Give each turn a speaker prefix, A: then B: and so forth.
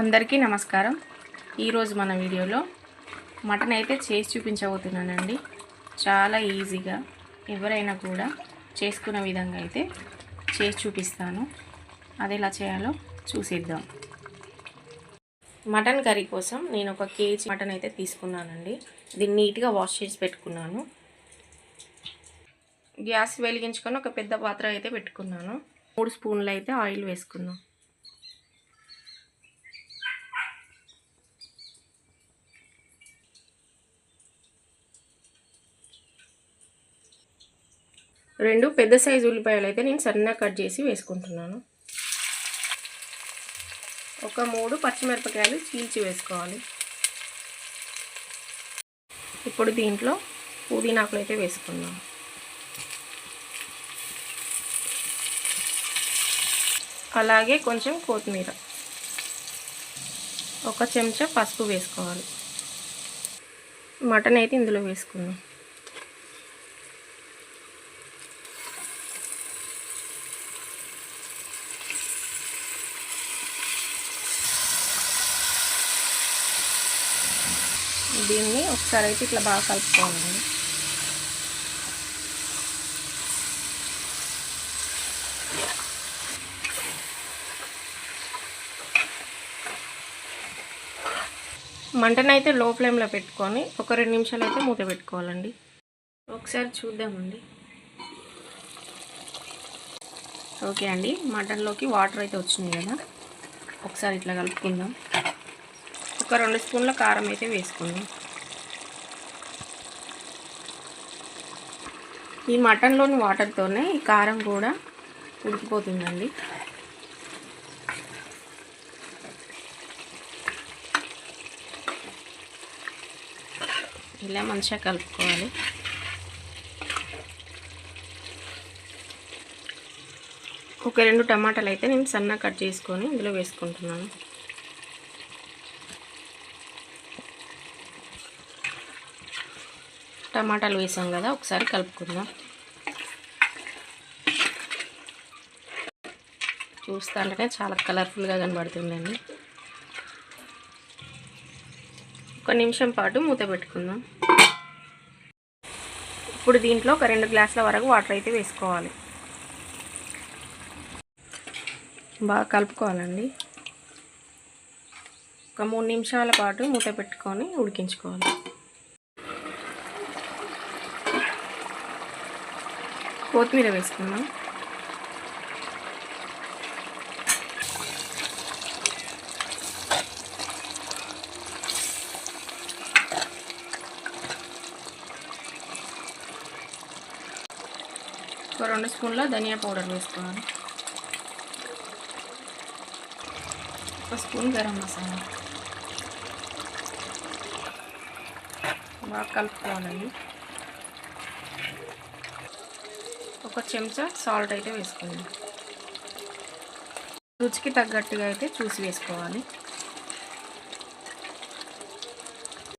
A: అందరికీ నమస్కారం. ఈరోజు మన వీడియోలో మటన్ అయితే చేసి చూపించబోతున్నానండి. చాలా ఈజీగా ఎవరైనా కూడా చేసుకునే విధంగా అయితే చేసి చూపిస్తాను. అది ఎలా చేయాలో చూసిద్దాం. మటన్ కర్రీ కోసం నేను ఒక కేజీ మటన్ అయితే తీసుకున్నానండి. దీన్ని నీట్గా వాష్ చేసి పెట్టుకున్నాను. గ్యాస్ వెలిగించుకొని ఒక పెద్ద పాత్ర అయితే పెట్టుకున్నాను. మూడు స్పూన్లు అయితే ఆయిల్ వేసుకున్నాను రెండు పెద్ద సైజు ఉల్లిపాయలు అయితే నేను సన్నగా కట్ చేసి వేసుకుంటున్నాను. ఒక మూడు పచ్చిమిరపకాయలు చీల్చి వేసుకోవాలి. ఇప్పుడు దీంట్లో పుదీనాకులు అయితే వేసుకుందాం. అలాగే కొంచెం కొత్తిమీర. ఒక చెంచా పసుపు వేసుకోవాలి. మటన్ అయితే ఇందులో వేసుకుందాం. దీన్ని ఒకసారి అయితే ఇట్లా బాగా కలుపుకోండి మంటనైతే లో ఫ్లేమ్లో పెట్టుకొని ఒక రెండు నిమిషాలు అయితే మూత పెట్టుకోవాలండి. ఒకసారి చూద్దామండి. ఓకే అండి మటన్లోకి వాటర్ అయితే వచ్చినాయి కదా. ఒకసారి ఇట్లా కలుపుకుందాం. ఒక రెండు స్పూన్ల కారం అయితే వేసుకుందాం. ఈ మటన్లోని వాటర్తోనే ఈ కారం కూడా ఉడికిపోతుందండి. ఇలా మంచిగా కలుపుకోవాలి. ఒక రెండు టమాటాలు అయితే నేను సన్నగా కట్ చేసుకొని ఇందులో వేసుకుంటున్నాను. టమాటాలు వేసాం కదా ఒకసారి కలుపుకుందాం. చూస్తుంటేనే చాలా కలర్ఫుల్గా కనబడుతుందండి. ఒక నిమిషం పాటు మూత పెట్టుకుందాం. ఇప్పుడు దీంట్లో ఒక రెండు గ్లాసుల వరకు వాటర్ అయితే వేసుకోవాలి. బాగా కలుపుకోవాలండి. ఒక మూడు నిమిషాల పాటు మూత పెట్టుకొని ఉడికించుకోవాలి. కొత్తిమీర వేసుకున్నాం ఒక రెండు స్పూన్ల ధనియా పౌడర్ వేసుకోవాలి ఒక స్పూన్ గరం మసాలా. బాగా కలుపుకోవాలండి. ఒక చెంచా సాల్ట్ అయితే వేసుకోండి రుచికి తగ్గట్టుగా అయితే చూసి వేసుకోవాలి.